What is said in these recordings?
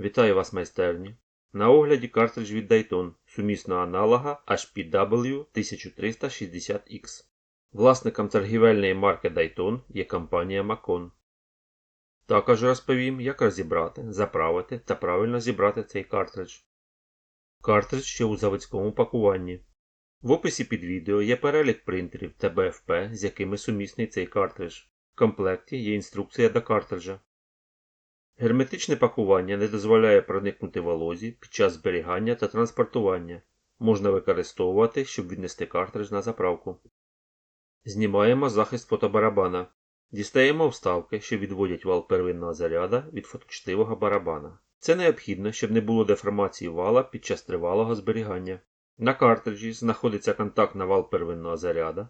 Вітаю вас, майстерні! На огляді картридж від Dayton сумісного аналога HPW 1360X. Власником торгівельної марки Dayton є компанія Macon. Також розповім, як розібрати, заправити та правильно зібрати цей картридж. Картридж ще у заводському пакуванні. В описі під відео є перелік принтерів та БФП, з якими сумісний цей картридж. В комплекті є інструкція до картриджа. Герметичне пакування не дозволяє проникнути волозі під час зберігання та транспортування. Можна використовувати, щоб віднести картридж на заправку. Знімаємо захист фотобарабана. Дістаємо вставки, що відводять вал первинного заряда від фоточтивого барабана. Це необхідно, щоб не було деформації вала під час тривалого зберігання. На картриджі знаходиться контакт на вал первинного заряда,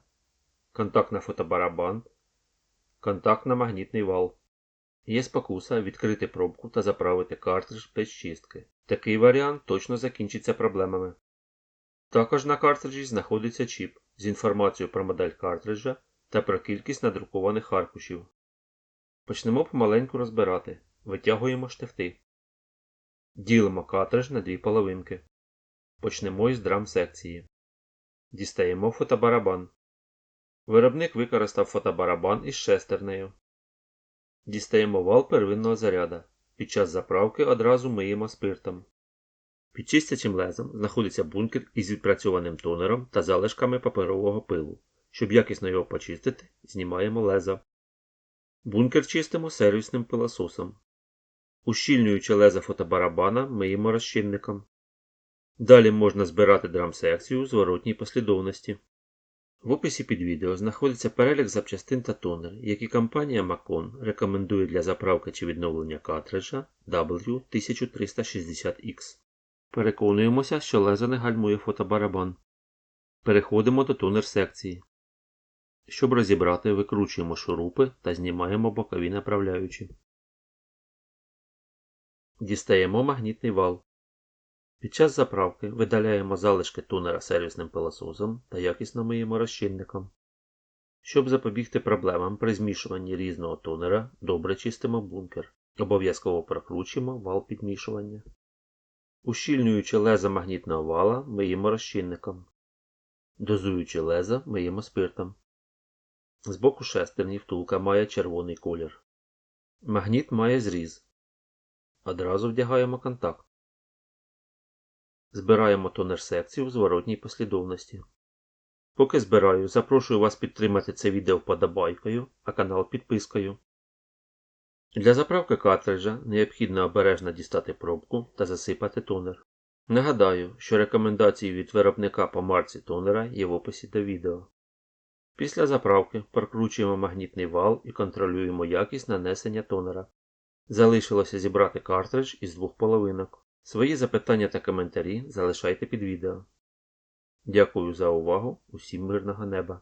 контакт на фотобарабан, контакт на магнітний вал. Є спокуса відкрити пробку та заправити картридж без чистки. Такий варіант точно закінчиться проблемами. Також на картриджі знаходиться чіп з інформацією про модель картриджа та про кількість надрукованих аркушів. Почнемо помаленьку розбирати. Витягуємо штифти. Ділимо картридж на дві половинки. Почнемо із драм секції. Дістаємо фотобарабан. Виробник використав фотобарабан із шестернею. Дістаємо вал первинного заряда. Під час заправки одразу миємо спиртом. Під чистячим лезом знаходиться бункер із відпрацьованим тонером та залишками паперового пилу. Щоб якісно його почистити, знімаємо лезо. Бункер чистимо сервісним пилососом. Ущільнюючи лезо фотобарабана, миємо розчинником. Далі можна збирати драм-секцію у зворотній послідовності. В описі під відео знаходиться перелік запчастин та тонер, які компанія Macon рекомендує для заправки чи відновлення картриджа W1360X. Переконуємося, що лезо не гальмує фотобарабан. Переходимо до тонер секції. Щоб розібрати, викручуємо шурупи та знімаємо бокові направляючі. Дістаємо магнітний вал. Під час заправки видаляємо залишки тонера сервісним пилососом та якісно миємо розчинником. Щоб запобігти проблемам при змішуванні різного тонера, добре чистимо бункер. Обов'язково прокручуємо вал підмішування. Ущільнюючи леза магнітного вала, миємо розчинником. Дозуючи леза, миємо спиртом. З боку шестерні втулка має червоний колір. Магніт має зріз. Одразу вдягаємо контакт. Збираємо тонер секцію в зворотній послідовності. Поки збираю, запрошую вас підтримати це відео вподобайкою, а канал підпискою. Для заправки картриджа необхідно обережно дістати пробку та засипати тонер. Нагадаю, що рекомендації від виробника по марці тонера є в описі до відео. Після заправки прокручуємо магнітний вал і контролюємо якість нанесення тонера. Залишилося зібрати картридж із двох половинок. Свої запитання та коментарі залишайте під відео. Дякую за увагу. Усім мирного неба!